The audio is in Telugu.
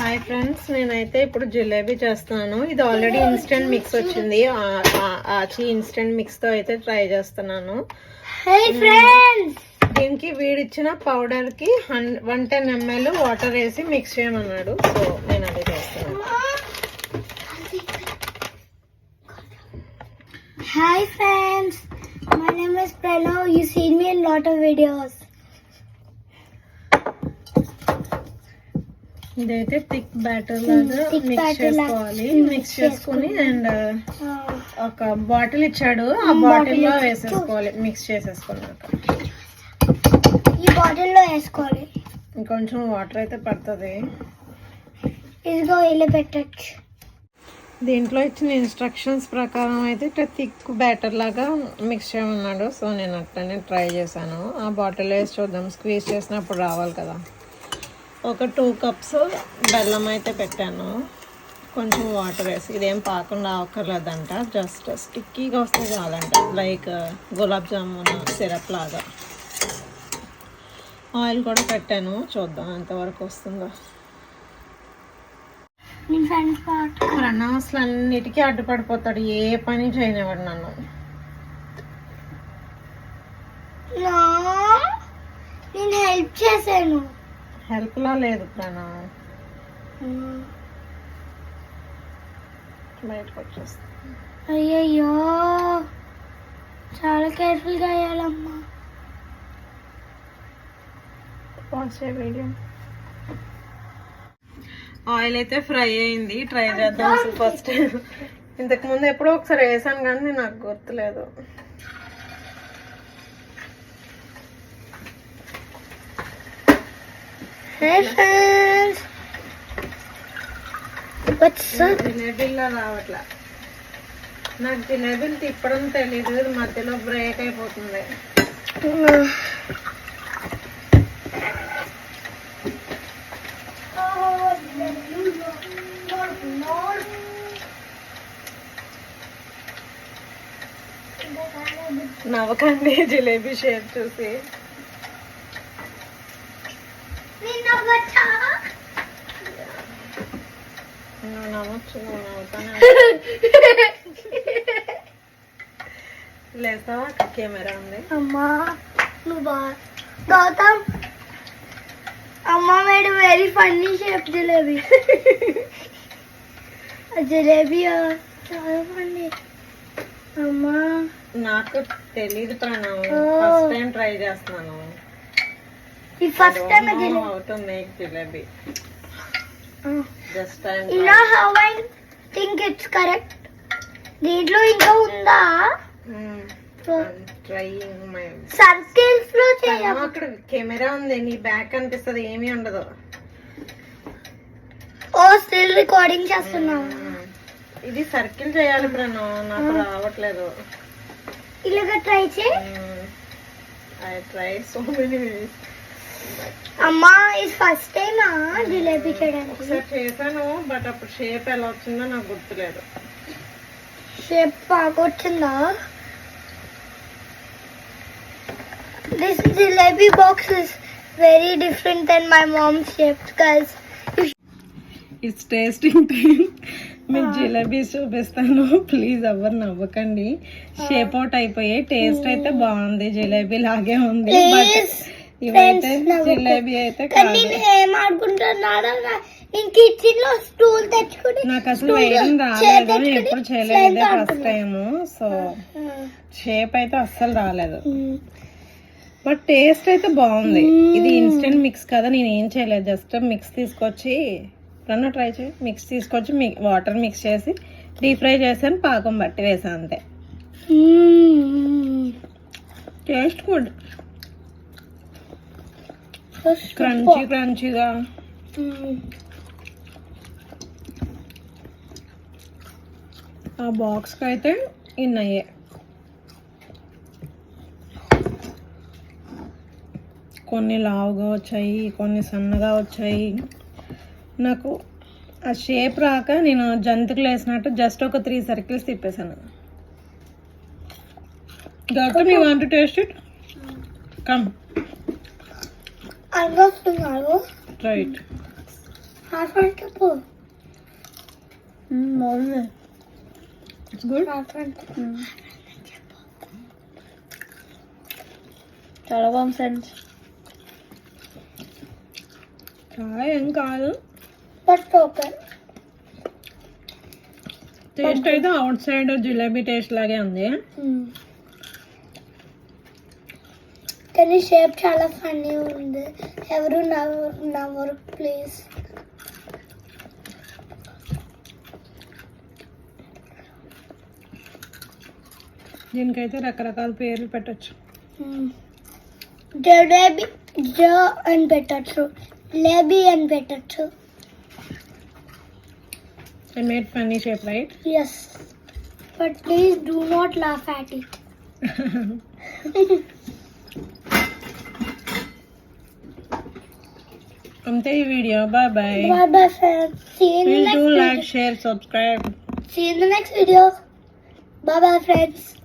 హాయ్ ఫ్రెండ్స్ నేనైతే ఇప్పుడు జిలేబీ చేస్తున్నాను. ఇది ఆల్రెడీ ఇన్స్టెంట్ మిక్స్ వచ్చింది. ఆచి ఇన్స్టెంట్ మిక్స్తో అయితే ట్రై చేస్తున్నాను. ఫ్రెండ్స్ దీనికి వీడిచ్చిన పౌడర్కి వన్ టెన్ ఎంఎల్ వాటర్ వేసి మిక్స్ చేయమన్నాడు. సో నేను అది చేస్తున్నాను. Hi friends, my name is Pranav. You seen me in lot of videos. ఇదైతే థిక్ బ్యాటర్ లాగా మిక్స్ చేసుకోవాలి. మిక్స్ చేసుకుని. అండ్ ఒక బాటిల్ ఇచ్చాడు. ఆ బాటిల్లో వేసేసుకోవాలి. మిక్స్ చేసేసుకున్నాక ఈ బాటిల్లో వేసుకోవాలి. ఇంకొంచెం వాటర్ అయితే పడుతుంది. ఇదిగో ఇలా పెట్టచ్చు. దీంట్లో ఇచ్చిన ఇన్స్ట్రక్షన్స్ ప్రకారం అయితే ఇట్లా థిక్ బ్యాటర్ లాగా మిక్స్ చేయమన్నాడు. సో నేను అట్లనే ట్రై చేశాను. ఆ బాటిల్ వేసి చూద్దాం. స్క్వీజ్ చేసినప్పుడు రావాలి కదా. ఒక టూ కప్స్ బెల్లం అయితే పెట్టాను. కొంచెం వాటర్ వేసి ఇదేం పాకం రావక్కర్లేదంట జస్ట్ స్టిక్కీగా వస్తే చాలంట. లైక్ గులాబ్ జామున్ సిరప్ లాగా. ఆయిల్ కూడా పెట్టాను. చూద్దాం ఎంతవరకు వస్తుందో. అసలు అన్నిటికీ అడ్డుపడిపోతాడు. ఏ పని చేయనివాడు నన్ను. నేను హెల్ప్ చేశాను. హెల్ప్ లా లేదు ప్రణా బయటకు వచ్చేస్తా. అయ్యయ్యో చాలా కేర్ఫుల్గా వేయాలమ్మా వీడియో ఆయిల్ అయితే ఫ్రై అయింది ట్రై చేద్దాం అసలు ఫస్ట్ ఇంతకు ముందు ఎప్పుడో ఒకసారి వేసాను కానీ నాకు గుర్తులేదు. జిలేబీలా రావట్లా. నాకు జిలేబీలు తిప్పడం తెలీదు. మధ్యలో బ్రేక్ అయిపోతుంది. నవ్వకండి జిలేబీ షేప్ చూసి. నువ్వు నవ్వచ్చు నువ్వు నవ్వుతానే లేస్తావా కెమెరా ఉంది అమ్మా నువ్వు బా గౌతమ్ అమ్మ made very funny shape jalebi. Jalebi చాలా ఫన్నీ అమ్మా. నాకు తెలీదు ప్రణవ్. ఫస్ట్ టైం ట్రై చేస్తున్నాను. ఈ first time jalebi how to make jalebi. Just time you know how I think it's correct దీంట్లో ఇంకా ఉందా? ట్రైయింగ్ మై సర్కిల్స్లో చేయాలి. అక్కడ కెమెరా ఉంది నీ బ్యాక్ కనిపిస్తుంది ఏమీ ఉండదు. ఓ స్టిల్ రికార్డింగ్ చేస్తున్నావు మ్మ్. ఇది సర్కిల్ చేయాలి ప్రణవ్. నాకు రావట్లేదు. ఇలాగ ట్రై చేయి. ఐ ట్రై సో మెనీ అమ్మా ఇది ఫస్ట్ టైమా? జిలేబీ చేయడానికి ఒకసారి చేశాను బట్ అప్పుడు షేప్ ఎలా వచ్చిందో నాకు గుర్తులేదు. షేప్ బాగా వచ్చిందా? This jalebi box is very different then my mom shape guys it's tasting time మీకు జిలేబీస్ చూపిస్తాను. ప్లీజ్ ఎవరు నవ్వకండి. షేప్ అవుట్ అయిపోయాయి. టేస్ట్ అయితే బాగుంది. జిలేబీ లాగే ఉంది బట్ ఇవైతే. జిలేబీ అయితే కానీ కాదు నేను ఏం ఆడుకుంటున్నాడో నా- నేను కిచెన్లో స్టూల్ తెచ్చుకుని నాకు అసలు వేయడం రాలేదు ఎప్పుడు చేయలేదు ఫస్ట్. Time so. షేప్ అయితే అస్సలు రాలేదు. బట్ టేస్ట్ అయితే బాగుంది. ఇది ఇన్స్టెంట్ మిక్స్ కదా నేను ఏం చేయలేదు జస్ట్ మిక్స్ తీసుకొచ్చి రన్న ట్రై చేయి మిక్స్ తీసుకొచ్చి వాటర్ మిక్స్ చేసి డీప్ ఫ్రై చేసాను పాకం బట్టి వేసాను అంతే. టేస్ట్ గుడ్ క్రంచీ క్రంచీగా మ్మ్. ఆ బాక్స్కి అయితే ఇన్నయ్యే కొన్ని లావుగా వచ్చాయి కొన్ని సన్నగా వచ్చాయి. నాకు ఆ షేప్ రాక నేను జంతుకులు వేసినట్టు జస్ట్ ఒక three circles తిప్పేశాను. Gautam you want taste it? Come. అనిపిస్తున్నారు right and చెప్పు బాగుంది ఇట్స్ గుడ్ చాలా బాగుంది ఫ్రెండ్స్ చాలా ఏం కాదు బట్ ఓకే టేస్ట్ అయితే అవుట్ సైడ్ జిలేబీ టేస్ట్ లాగే ఉంది కానీ షేప్ చాలా ఫన్నీ ఉంది. ఎవరు నవ్వు నవ్వరు ప్లీజ్. దీనికైతే రకరకాల పేర్లు పెట్టచ్చు. జ అని పెట్టచ్చు. లేబీ అని పెట్టచ్చు. I made funny shape right? Yes but please do not laugh at it from the video. Bye bye. Bye bye, friends. See you Please in the next do video. like, share, subscribe. See you in the next video. Bye bye, friends.